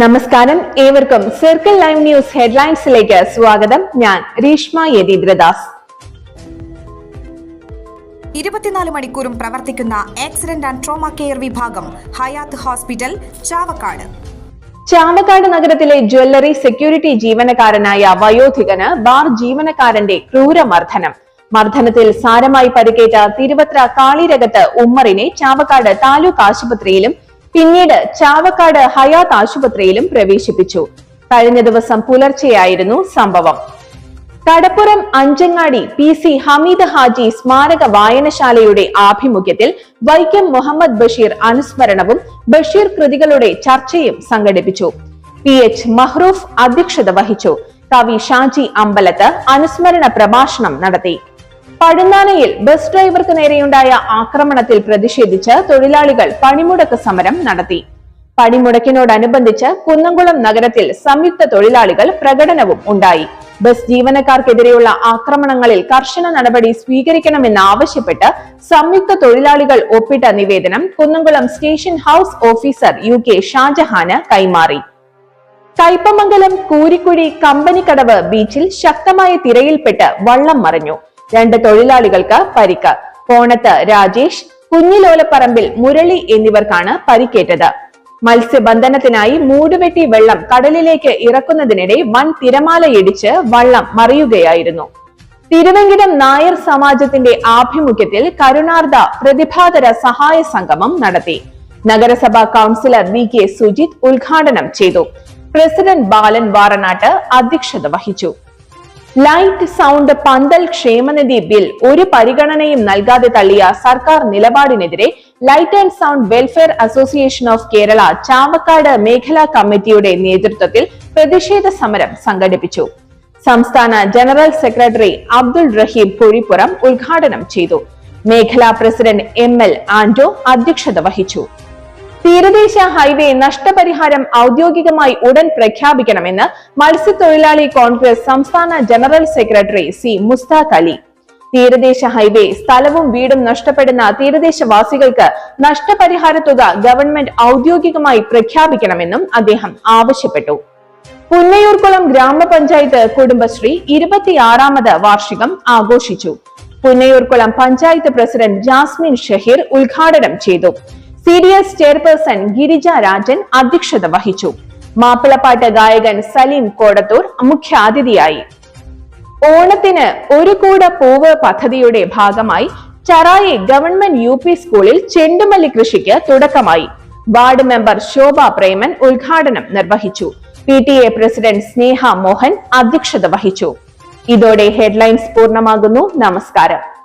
നമസ്കാരം. ഏവർക്കും circle live news ഹെഡ്ലൈൻസിലേക്ക് സ്വാഗതം. ഞാൻ രീഷ്മ യതീന്ദ്രദാസ്. ഇരുപത്തിനാല് മണിക്കൂറും പ്രവർത്തിക്കുന്ന ആക്സിഡന്റ് ആൻഡ് ട്രോമ കെയർ വിഭാഗം ഹയാത്ത് ഹോസ്പിറ്റൽ ചാവക്കാട്. ചാവക്കാട് നഗരത്തിലെ ജ്വല്ലറി സെക്യൂരിറ്റി ജീവനക്കാരനായ വയോധികന് ബാർ ജീവനക്കാരന്റെ ക്രൂരമർദ്ദനം. മർദ്ദനത്തിൽ സാരമായി പരിക്കേറ്റ തിരുവത്ര കാളിരകത്ത് ഉമ്മറിനെ ചാവക്കാട് താലൂക്ക് ആശുപത്രിയിലും പിന്നീട് ചാവക്കാട് ഹയാത്ത് ആശുപത്രിയിലും പ്രവേശിപ്പിച്ചു. കഴിഞ്ഞ ദിവസം പുലർച്ചെയായിരുന്നു സംഭവം. കടപ്പുറം അഞ്ചങ്ങാടി പി സി ഹമീദ് ഹാജി സ്മാരക വായനശാലയുടെ ആഭിമുഖ്യത്തിൽ വൈക്കം മുഹമ്മദ് ബഷീർ അനുസ്മരണവും ബഷീർ കൃതികളുടെ ചർച്ചയും സംഘടിപ്പിച്ചു. പി എച്ച് മഹ്റൂഫ് അധ്യക്ഷത വഹിച്ചു. കവി ഷാജി അമ്പലത്ത് അനുസ്മരണ പ്രഭാഷണം നടത്തി. പഴുന്നാനയിൽ ബസ് ഡ്രൈവർക്ക് നേരെയുണ്ടായ ആക്രമണത്തിൽ പ്രതിഷേധിച്ച് തൊഴിലാളികൾ പണിമുടക്ക് സമരം നടത്തി. പണിമുടക്കിനോടനുബന്ധിച്ച് കുന്നംകുളം നഗരത്തിൽ സംയുക്ത തൊഴിലാളികൾ പ്രകടനവും ഉണ്ടായി. ബസ് ജീവനക്കാർക്കെതിരെയുള്ള ആക്രമണങ്ങളിൽ കർശന നടപടി സ്വീകരിക്കണമെന്നാവശ്യപ്പെട്ട് സംയുക്ത തൊഴിലാളികൾ ഒപ്പിട്ട നിവേദനം Kunnamkulam station house officer U K ഷാജഹാന് കൈമാറി. കയ്പമംഗലം കൂരിക്കുഴി കമ്പനിക്കടവ് ബീച്ചിൽ ശക്തമായ തിരയിൽപ്പെട്ട് വള്ളം മറിഞ്ഞു. രണ്ട് തൊഴിലാളികൾക്ക് പരിക്ക്. പോണത്ത് രാജേഷ് കുഞ്ഞിലോലപ്പറമ്പിൽ മുരളി എന്നിവർക്കാണ് പരിക്കേറ്റത്. മത്സ്യബന്ധനത്തിനായി മൂടുവെട്ടി വെള്ളം കടലിലേക്ക് ഇറക്കുന്നതിനിടെ വൻ തിരമാലയിടിച്ച് വള്ളം മറിയുകയായിരുന്നു. തിരുവെങ്കിലം നായർ സമാജത്തിന്റെ ആഭിമുഖ്യത്തിൽ കരുണാർദ്ദ പ്രതിഭാതര സഹായ സംഗമം നടത്തി. നഗരസഭാ കൗൺസിലർ വി കെ സുജിത് ഉദ്ഘാടനം ചെയ്തു. പ്രസിഡന്റ് ബാലൻ വാറനാട്ട് അധ്യക്ഷത വഹിച്ചു. ലൈറ്റ് സൗണ്ട് പന്തൽ ക്ഷേമനിധി ബിൽ ഒരു പരിഗണനയും നൽകാതെ തള്ളിയ സർക്കാർ നിലപാടിനെതിരെ light and sound welfare association of Kerala Chavakkad മേഖലാ കമ്മിറ്റിയുടെ നേതൃത്വത്തിൽ പ്രതിഷേധ സമരം സംഘടിപ്പിച്ചു. സംസ്ഥാന ജനറൽ സെക്രട്ടറി അബ്ദുൾ റഹീം കുഴിപ്പുറം ഉദ്ഘാടനം ചെയ്തു. മേഖലാ പ്രസിഡന്റ് എം എൽ ആന്റോ അധ്യക്ഷത വഹിച്ചു. തീരദേശ ഹൈവേ നഷ്ടപരിഹാരം ഔദ്യോഗികമായി ഉടൻ പ്രഖ്യാപിക്കണമെന്ന് മത്സ്യത്തൊഴിലാളി കോൺഗ്രസ് സംസ്ഥാന general secretary C Musthaq Ali. തീരദേശ ഹൈവേ സ്ഥലവും വീടും നഷ്ടപ്പെടുന്ന തീരദേശവാസികൾക്ക് നഷ്ടപരിഹാര തുക ഗവൺമെന്റ് ഔദ്യോഗികമായി പ്രഖ്യാപിക്കണമെന്നും അദ്ദേഹം ആവശ്യപ്പെട്ടു. പുന്നയൂർക്കുളം ഗ്രാമപഞ്ചായത്ത് കുടുംബശ്രീ ഇരുപത്തിയാറാമത് വാർഷികം ആഘോഷിച്ചു. പുന്നയൂർക്കുളം പഞ്ചായത്ത് പ്രസിഡന്റ് ജാസ്മിൻ ഷഹീർ ഉദ്ഘാടനം ചെയ്തു. C D S chairperson Girija Rajan അധ്യക്ഷത വഹിച്ചു. മാപ്പിളപ്പാട്ട് ഗായകൻ സലീം കോടത്തൂർ മുഖ്യാതിഥിയായി ഓണത്തിന് ഒരു കൂട പൂവ് പദ്ധതിയുടെ ഭാഗമായി ചറായി ഗവൺമെന്റ് യു പി സ്കൂളിൽ ചെണ്ടുമല്ലി കൃഷിക്ക് തുടക്കമായി. വാർഡ് മെമ്പർ ശോഭ പ്രേമൻ ഉദ്ഘാടനം നിർവഹിച്ചു. P T A president Sneha Mohan അധ്യക്ഷത വഹിച്ചു. ഇതോടെ ഹെഡ്ലൈൻസ് പൂർണമാകുന്നു. നമസ്കാരം.